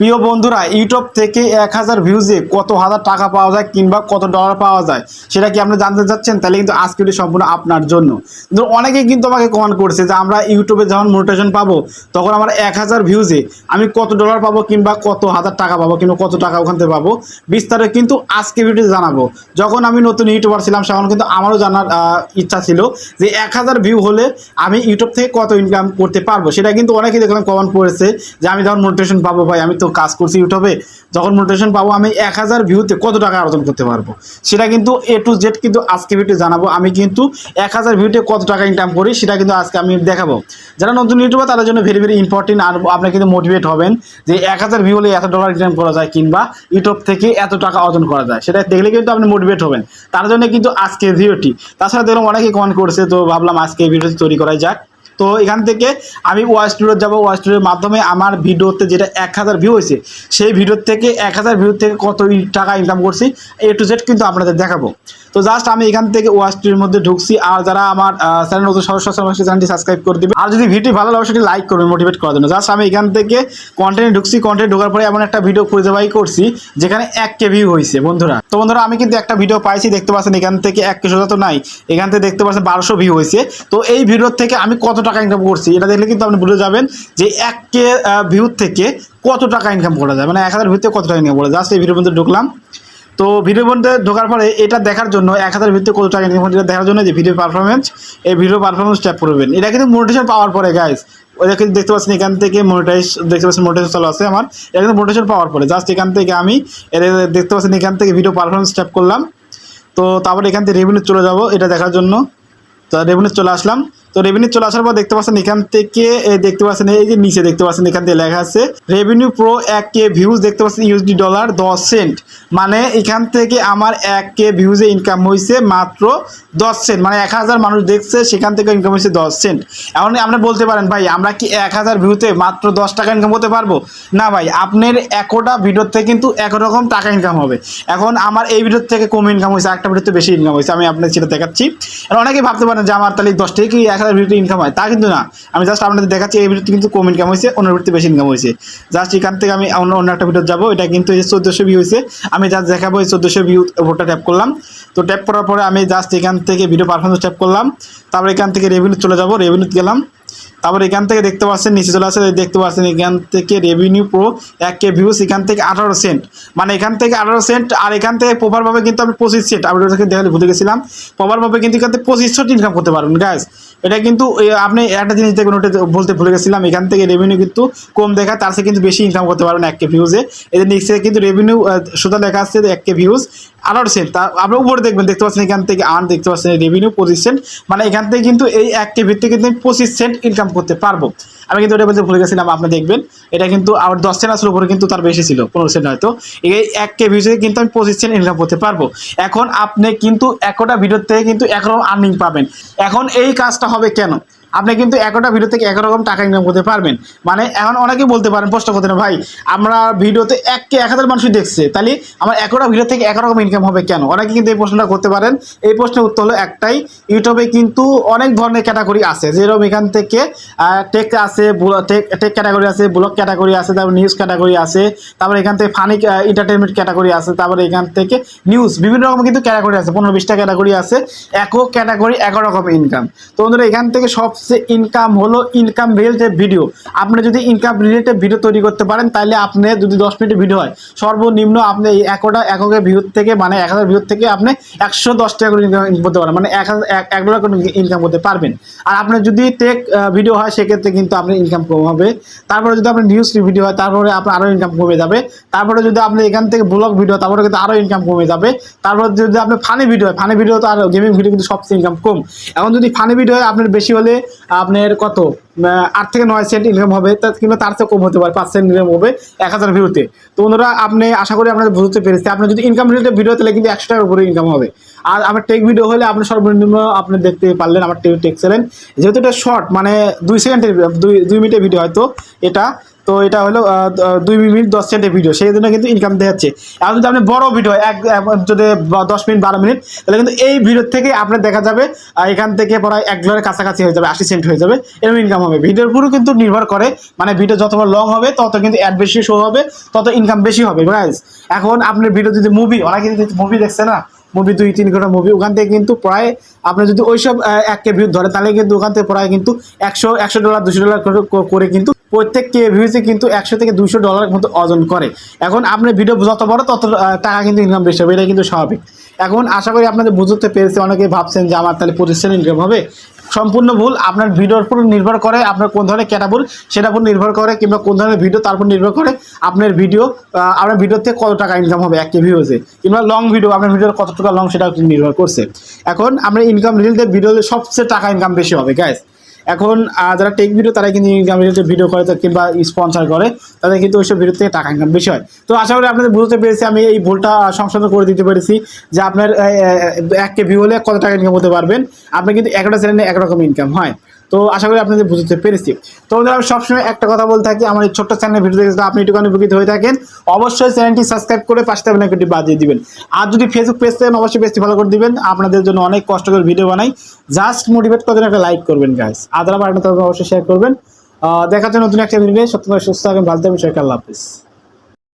প্রিয় বন্ধুরা, ইউটিউব থেকে এক হাজার ভিউজে কত হাজার টাকা পাওয়া যায় কিংবা কত ডলার পাওয়া যায়, সেটা কি আপনি জানতে চাচ্ছেন? তাহলে কিন্তু আজকে ভিডিও সম্পূর্ণ আপনার জন্য। কিন্তু অনেকে কিন্তু আমাকে কমেন্ট করছে যে আমরা ইউটিউবে যখন মোটিভেশন পাবো, তখন আমার এক হাজার ভিউজে আমি কত ডলার পাবো কিংবা কত হাজার টাকা পাবো কিংবা কত টাকা ওখান থেকে পাবো বিস্তারে কিন্তু আজকে ভিডিও জানাব। যখন আমি নতুন ইউটিউবার ছিলাম, সেখন কিন্তু আমারও জানার ইচ্ছা ছিল যে এক হাজার ভিউ হলে আমি ইউটিউব থেকে কত ইনকাম করতে পারব, সেটা কিন্তু অনেকে দেখলাম কমেন্ট করেছে যে আমি যখন মোটিভেশন পাবো ভাই, আমি তো কাজ করছি ইউটিউবে, যখন মোটিভেশন পাবো আমি এক হাজার ভিউতে কত টাকা অর্জন করতে পারব? সেটা কিন্তু এ টু জেড কিন্তু আজকে ভিডিও জানাব। আমি কিন্তু এক হাজার ভিউতে কত টাকা ইনকাম করি, সেটা কিন্তু আজকে আমি দেখাবো। যারা নতুন ইউটিউবার তাদের জন্য ভেরি ভেরি ইম্পর্টেন্ট আর আপনি কিন্তু মোটিভেট হবেন যে এক হাজার ভিউ হলে এত ডলার ইনকাম করা যায় কিংবা ইউটিউব থেকে এত টাকা অর্জন করা যায়। সেটা দেখলে কিন্তু আপনি মোটিভেট হবেন। তার জন্য কিন্তু আজকে ভিডিওটি তাছাড়া দেখলাম অনেকেই কমেন্ট করছে, তো ভাবলাম আজকে এই ভিডিওটি তৈরি করাই যাক। তো এখান থেকে আমি ওয়াচ স্টুডিও যাব, ওয়াচ স্টুডিওর মাধ্যমে আমার ভিডিওতে যেটা এক হাজার ভিউ হয়েছে, সেই ভিডিওর থেকে এক হাজার ভিউ থেকে কত টাকা ইনকাম করছি এ টু জেড কিন্তু আপনাদের দেখাবো। তো জাস্ট আমি এখান থেকে ওয়াচ স্টুডিওর মধ্যে ঢুকছি, আর যারা আমার চ্যানেল নতুন সদস্য অবশ্যই চ্যানেলটি সাবস্ক্রাইব করে দেবে আর যদি ভিডিও ভালো লাগে সেটি লাইক করবেন মোটিভেট করার জন্য। জাস্ট আমি এখান থেকে কন্টেন্ট ঢুকছি কন্টেন্ট ঢোকার পরে এমন একটা ভিডিও খুঁজে বাই করছি, যেখানে এক কে ভিউ হয়েছে, বন্ধুরা। তো বন্ধুরা, আমি কিন্তু একটা ভিডিও পাইছি, দেখতে পাচ্ছেন এখান থেকে এক কে সোজা তো নাই, এখান থেকে দেখতে পাচ্ছেন বারোশো ভিউ হয়েছে। তো এই ভিডিওর থেকে আমি কত টাকা ইনকাম করছি, এটা দেখলে কিন্তু আপনি বুঝে যাবেন যে এক কে ভিউ থেকে কত টাকা ইনকাম করা যায়। মানে এক হাজার ভিউতে কত টাকা ইনকাম করা যায়। এই ভিডিওর মধ্যে ঢুকলাম। তো ভিডিওর মধ্যে ঢোকার পরে এটা দেখার জন্য, এক হাজার ভিত্তিতে কত টাকা ইনকাম এটা দেখার জন্য যে ভিডিও পারফরমেন্স এই ভিডিও পারফরমেন্স ট্যাপ করবেন। এটা কিন্তু মোটিভেশন পাওয়ার পরে গাইস ওইটা কিন্তু দেখতে পাচ্ছেন এখান থেকে মোনিটাইজ দেখতে পাচ্ছেন মোটিভেশন চালু আছে আমার। এটা কিন্তু মোটিভেশন পাওয়ার পরে। জাস্ট এখান থেকে আমি এটা দেখতে পাচ্ছেন এখান থেকে ভিডিও পারফরমেন্স ট্যাপ করলাম। তো তারপরে এখান থেকে রেভিনিউ চলে যাব, এটা দেখার জন্য। তো রেভিনিউ চলে আসলাম। তো রেভিনিউ চলে আসার পর দেখতে পাচ্ছেন এখান থেকে দেখতে পাচ্ছেন, এই যে নিচে দেখতে পাচ্ছেন এখান থেকে লেখা আছে রেভিনিউ প্রো এক কে ভিউজ দেখতে পাচ্ছেন ইউএসডি ডলার দশ সেন্ট মানে এখান থেকে আমার এক কে ভিউজে ইনকাম হয়েছে মাত্র দশ সেন্ট মানে এক হাজার মানুষ দেখছে, সেখান থেকে ইনকাম হয়েছে দশ সেন্ট এখন আপনি বলতে পারেন, ভাই, আমরা কি এক হাজার ভিউতে মাত্র দশ টাকা ইনকাম করতে পারব? না ভাই, আপনার একটা ভিডিওর থেকে কিন্তু একরকম টাকা ইনকাম হবে। এখন আমার এই ভিডিওর থেকে কম ইনকাম হয়েছে একটা ভিডিওতে বেশি ইনকাম হয়েছে আমি আপনাদের সেটা দেখাচ্ছি। আর অনেকেই ভাবতে পারেন যে আমার তাহলে দশ থেকে কি এক হাজার ভিডিওতে ইনকাম হয়। তা কিন্তু না। আমি জাস্ট আপনাদের দেখাচ্ছি, এই ভিডিওতে কিন্তু কম ইনকাম হয়েছে, অন্য ভিডিওতে বেশি ইনকাম হয়েছে। জাস্ট এখান থেকে আমি অন্য অন্য একটা ভিডিও যাব। এটা কিন্তু এই চোদ্দোশো ভিউ হয়েছে। আমি জাস্ট দেখাবো এই চোদ্দোশো ভিউ ওপরটা ট্যাপ করলাম। তো ট্যাপ করার পরে আমি জাস্ট এখান থেকে ভিডিও পারফরমেন্স ট্যাপ করলাম। তারপর এখান থেকে রেভিনিউ চলে যাব। রেভিনিউ গেলাম। তারপর এখান থেকে দেখতে পাচ্ছেন, নিচে চলে আসে, দেখতে পাচ্ছেন এখান থেকে রেভিনিউ প্রো এক কে ভিউস এখান থেকে আঠারো সেন্ট মানে এখান থেকে আঠারো সেন্ট আর এখান থেকে প্রপারভাবে কিন্তু আমি পঁচিশ সেন্ট আমি ওটাকে দেখালে ভুলে গেছিলাম। প্রপারভাবে কিন্তু এখান থেকে পঁচিশ সেন্ট ইনকাম করতে পারবেন গ্যাস এটা কিন্তু আপনি একটা জিনিস দেখবেন ওটা বলতে ভুলে গেছিলাম, এখান থেকে রেভিনিউ কিন্তু কম দেখায়, তার থেকে কিন্তু বেশি ইনকাম করতে পারবেন এক কে ভিউজে এদের নিচে কিন্তু রেভিনিউ সুদা লেখা আসছে এক কে ভিউজ আঠারো সেন্ট তা আপনি উপরে দেখবেন, দেখতে পাচ্ছেন এখান থেকে আর্ন দেখতে পাচ্ছেন রেভিনিউ পঁচিশ সেন্ট মানে এখান থেকে কিন্তু এই এক কে ভিত্তি কিন্তু পঁচিশ সেন্ট ইনকাম করতে পারব। আমি কিন্তু ওটা বলতে ভুলে গেছিলাম, আপনি দেখবেন। এটা কিন্তু আমার দশ সেন্ট আসলে উপরে কিন্তু তার বেশি ছিল, পনেরো সেন্ট হয়তো। এই এক কে ভিউজে কিন্তু আমি পঁচিশ সেন্ট ইনকাম করতে পারব। এখন আপনি কিন্তু একটা ভিডিওর থেকে কিন্তু একরকম আর্নিং পাবেন। এখন এই কাজটা হবে কেন? আপনি কিন্তু একটা ভিডিও থেকে একরকম টাকা ইনকাম করতে পারবেন। মানে এখন অনেকেই বলতে পারেন, প্রশ্ন করতে ভাই, আমরা ভিডিওতে এক কে এক হাজার মানুষই দেখছে, তাহলে আমার একটা ভিডিও থেকে একরকম ইনকাম হবে কেন? অনেকে কিন্তু এই প্রশ্নটা করতে পারেন। এই প্রশ্নের উত্তর হলো একটাই ইউটিউবে কিন্তু অনেক ধরনের ক্যাটাগরি আছে। যেরকম এখান থেকে টেক আছে টেক টেক ক্যাটাগরি আছে ব্লগ ক্যাটাগরি আছে, তারপর নিউজ ক্যাটাগরি আছে, তারপর এখান থেকে ফানি এন্টারটেনমেন্ট ক্যাটাগরি আছে, তারপরে এখান থেকে নিউজ বিভিন্ন রকম কিন্তু ক্যাটাগরি আছে, পনেরো বিশটা ক্যাটাগরি আছে, একক ক্যাটাগরি এক রকম ইনকাম তো বন্ধুরা, এখান থেকে সবচেয়ে ইনকাম হলো ইনকাম রিলেটেড ভিডিও আপনি যদি ইনকাম রিলেটেড ভিডিও তৈরি করতে পারেন তাহলে আপনি যদি দশ মিনিটের ভিডিও হয়, সর্বনিম্ন আপনি এই একটা এককের ভিউ থেকে মানে এক হাজার ভিউ থেকে আপনি একশো দশ টাকা করে ইনকাম করতে পারেন মানে এক হাজার, এক- ডলার করে ইনকাম করতে পারবেন। আর আপনার যদি টেক ভিডিও হয়, সেক্ষেত্রে কিন্তু আপনার ইনকাম কম হবে। তারপরে যদি আপনার নিউজ ভিডিও হয়, তারপরে আপনার আরও ইনকাম কমে যাবে। তারপরে যদি আপনি এখান থেকে ব্লগ ভিডিও তারপরে কিন্তু আরও ইনকাম কমে যাবে। তারপর যদি আপনার ফানি ভিডিও হয় ফানি ভিডিও তো আর গেমিং ভিডিও কিন্তু সবচেয়ে ইনকাম কম। এখন যদি ফানি ভিডিও হয়, আপনার বেশি হলে আপনার কত? আট থেকে নয় সেন্ট ইনকাম হবে, তা কিংবা তার চেয়ে কম হতে পারে, পাঁচ সেন্ট ইনকাম হবে, এক হাজার ভিউতে তো। ওনারা আপনি, আশা করি আপনাদের বুঝতে পেরেছি আপনি যদি ইনকাম রিলেটেড ভিডিও তাহলে কিন্তু একশো টাকার উপরে ইনকাম হবে। আর আমার টেক ভিডিও হলে আপনি সর্বনিম্ন আপনি দেখতে পারলেন আমার টেক টেক চ্যানেল যেহেতু এটা শর্ট মানে দুই সেকেন্ডের দুই দুই মিনিটের ভিডিও হয়তো এটা। তো এটা হলো দুই মিনিট দশ সেকেন্ডের ভিডিও সেই জন্য কিন্তু ইনকাম দেখাচ্ছে। এখন যদি আপনি বড় ভিডিও এক যদি দশ মিনিট, বারো মিনিট, তাহলে কিন্তু এই ভিডিও থেকে আপনার দেখা যাবে এখান থেকে প্রায় এক ডলারের কাছাকাছি হয়ে যাবে, আশি সেন্ট হয়ে যাবে, এরকম ইনকাম হবে। ভিডিওর উপরও কিন্তু নির্ভর করে মানে ভিডিও যত বড় লং হবে, তত কিন্তু অ্যাড বেশি শো হবে, তত ইনকাম বেশি হবে এখন আপনার ভিডিও যদি মুভি অনেকে যদি মুভি দেখছে না মুভি দুই, তিন ঘণ্টা মুভি ওখান থেকে কিন্তু প্রায় আপনি যদি ওইসব কে ভিউ ধরে, তাহলে কিন্তু ওখান থেকে প্রায় কিন্তু একশো একশো ডলার দুশো ডলার করে কিন্তু প্রত্যেক কে ভিউজে কিন্তু একশো থেকে দুশো ডলার মতো অর্জন করে। এখন আপনার ভিডিও যত বড়, তত টাকা কিন্তু ইনকাম বেশি হবে, এটা কিন্তু স্বাভাবিক। এখন আশা করি আপনাদের বুঝতে পেরেছে অনেকে ভাবছেন যে আমার তাহলে প্রতিষ্ঠান ইনকাম হবে। সম্পূর্ণ ভুল, আপনার ভিডিওর উপর নির্ভর করে আপনার কোন ধরনের ক্যাটাবল সেটার উপর নির্ভর করে কিংবা কোন ধরনের ভিডিও তার উপর নির্ভর করে আপনার ভিডিও আপনার ভিডিওর থেকে কত টাকা ইনকাম হবে একটি ভিউজে কিংবা লং ভিডিও আপনার ভিডিওর কত টাকা লং সেটা নির্ভর করছে। এখন আমরা ইনকাম রিলেটেড ভিডিওতে সবচেয়ে টাকা ইনকাম বেশি হবে গ্যাস এখন যারা টেক ভিডিও তারা কিন্তু ইনকাম রিলেটেড ভিডিও করে কিংবা স্পন্সার করে, তাদের কিন্তু ওইসব ভিডিও থেকে টাকা ইনকাম বেশি হয়। তো আশা করি আপনাদের বুঝতে পেরেছি, আমি এই ভুলটা সংশোধন করে দিতে পেরেছি যে আপনার এক কে ভিউ হলে কত টাকা ইনকাম হতে পারবেন। আপনি কিন্তু একটা চ্যানেলে একরকম ইনকাম হয়। তো আশা করি আপনাদের বুঝতে পেরেছি। তো বন্ধুরা, আমি সবসময় একটা কথা বলতে থাকি আমার এই ছোট্ট চ্যানেলের ভিডিও দেখে আপনি একটুখানি উপকৃত হয়ে থাকেন। অবশ্যই চ্যানেলটি সাবস্ক্রাইব করে পাশে থাকবেন একটি বাজিয়ে দিবেন। আর যদি ফেসবুক পেজ থাকেন অবশ্যই পেজটি ফলো করে দিবেন। আপনাদের জন্য অনেক কষ্ট করে ভিডিও বানাই। জাস্ট মোটিভেট করার জন্য একটা লাইক করবেন গাইস আদারা তবে অবশ্যই শেয়ার করবেন। দেখার জন্য নতুন একটা ভিডিও সত্যি সুস্থ থাকবেন ভালো থাকবেন সবাইকে আল্লাহ হাফিজ।